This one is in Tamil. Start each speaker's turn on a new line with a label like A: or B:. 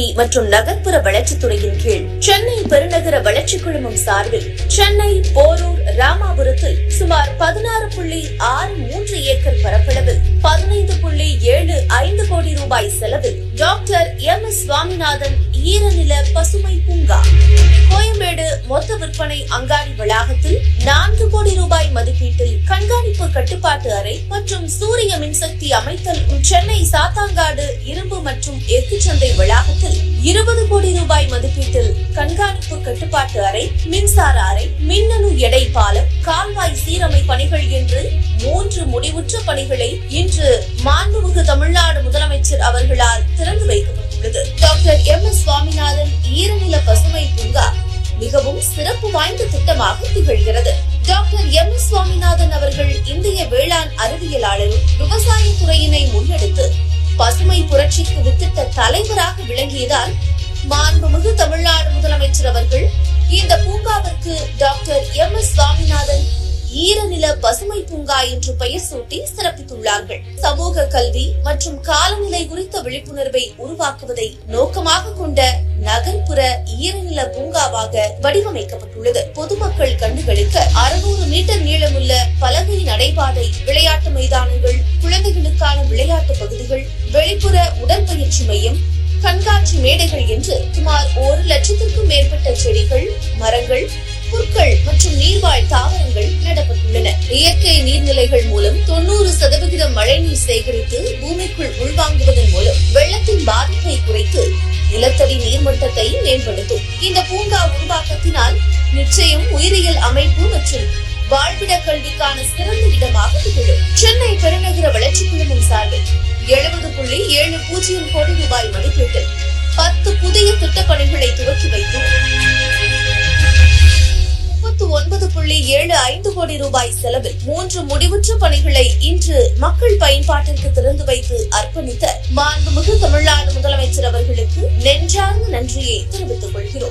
A: கல்வி மற்றும் நகர்ப்புற வளர்ச்சித்துறையின் கீழ் சென்னை பெருநகர வளர்ச்சி குழுமம் சார்பில் சென்னை போரூர் ராமாபுரத்தில் சுமார் பதினாறு புள்ளி ஆறு மூன்று ஏக்கர் பரப்பளவில் பதினைந்து புள்ளி ஏழு ஐந்து கோடி ரூபாய் செலவில் டாக்டர் எம் எஸ் சுவாமிநாதன் ஈரநில பசுமை பூங்கா. கோயம்பேடு மொத்த விற்பனை அங்காடி வளாகத்தில் நான்கு கோடி ரூபாய் மதிப்பீட்டில் கண்காணிப்பு கட்டுப்பாட்டு அறை மற்றும் சூரிய மின்சக்தி அமைத்தல் சென்னை சாத்தாங்காடு இரும்பு மற்றும் எஃகு சந்தை வளாகத்தில் இருபது கோடி ரூபாய் மதிப்பீட்டில் கண்காணிப்பு கட்டுப்பாட்டு அறை மின்சார அறை மின்னணு எடை பாலம் கால்வாய் சீரமை பணிகள் என்று மூன்று முடிவுற்ற பணிகளை இன்று மாண்புமிகு தமிழ்நாடு முதலமைச்சர் அவர் மிகவும் சிறப்பு வாய்ந்த திட்டமாக திகழ்கிறது. Doctor M. எஸ். சுவாமிநாதன் அவர்கள் இந்திய வேளாண் அறிவியலாளரும் விவசாய துறையினை முன்னெடுத்து பசுமை புரட்சிக்கு வித்திட்ட தலைவராக விளங்கியதால் மாண்புமிகு தமிழ்நாடு முதலமைச்சர் அவர்கள் இந்த பூங்காவிற்கு டாக்டர் எம். எஸ். சுவாமிநாதன் ஈரநில பசுமை பூங்கா என்று பெயர் சூட்டி சிறப்பித்துள்ளார்கள். சமூக கல்வி மற்றும் காலநிலை குறித்த விழிப்புணர்வை உருவாக்குவதை நோக்கமாக கொண்ட நகர்ப்புற ஈரநில பூங்கா பூங்காவாக வடிவமைக்கப்பட்டுள்ளது. பொதுமக்கள் கண்டுகளுக்கு அறுநூறு மீட்டர் நீளமுள்ள பலகை நடைபாதை விளையாட்டு மைதானங்கள் குழந்தைகளுக்கான விளையாட்டு பகுதிகள் வெளிப்புற உடற்பயிற்சி மையம் கண்காட்சி மேடைகள் என்று சுமார் ஒரு லட்சத்திற்கும் மேற்பட்ட செடிகள் மரங்கள் புற்கள் மற்றும் நீர்வாழ் தாவரங்கள் நடப்பட்டுள்ளன இயற்கை நீர்நிலைகள் மூலம் தொண்ணூறு சதவிகிதம் மழைநீர் சேகரித்து பூமிக்குள் உள்வாங்குவது நிலத்தடி நீர்மட்டத்தை மேம்படுத்தும் இந்த பூங்கா உருவாக்கத்தினால் நிச்சயம் உயிரியல் அமைப்பு மற்றும் வாழ்விட கல்விக்கான சிறந்த இடமாக திகழும். சென்னை பெருநகர வளர்ச்சி குழுமம் சார்பில் எழுபது புள்ளி ஏழு பூஜ்ஜியம் கோடி ரூபாய் மதிப்பீட்டில் பத்து புதிய திட்டப்பணிகளை துவக்கி வைத்து ஏழு ஐந்து கோடி ரூபாய் செலவில் மூன்று முடிவுற்ற பணிகளை இன்று மக்கள் பயன்பாட்டிற்கு திறந்து வைத்து அர்ப்பணித்த மாண்புமிகு தமிழ்நாடு முதலமைச்சர் அவர்களுக்கு நெஞ்சார்ந்த நன்றியை தெரிவித்துக் கொள்கிறோம்.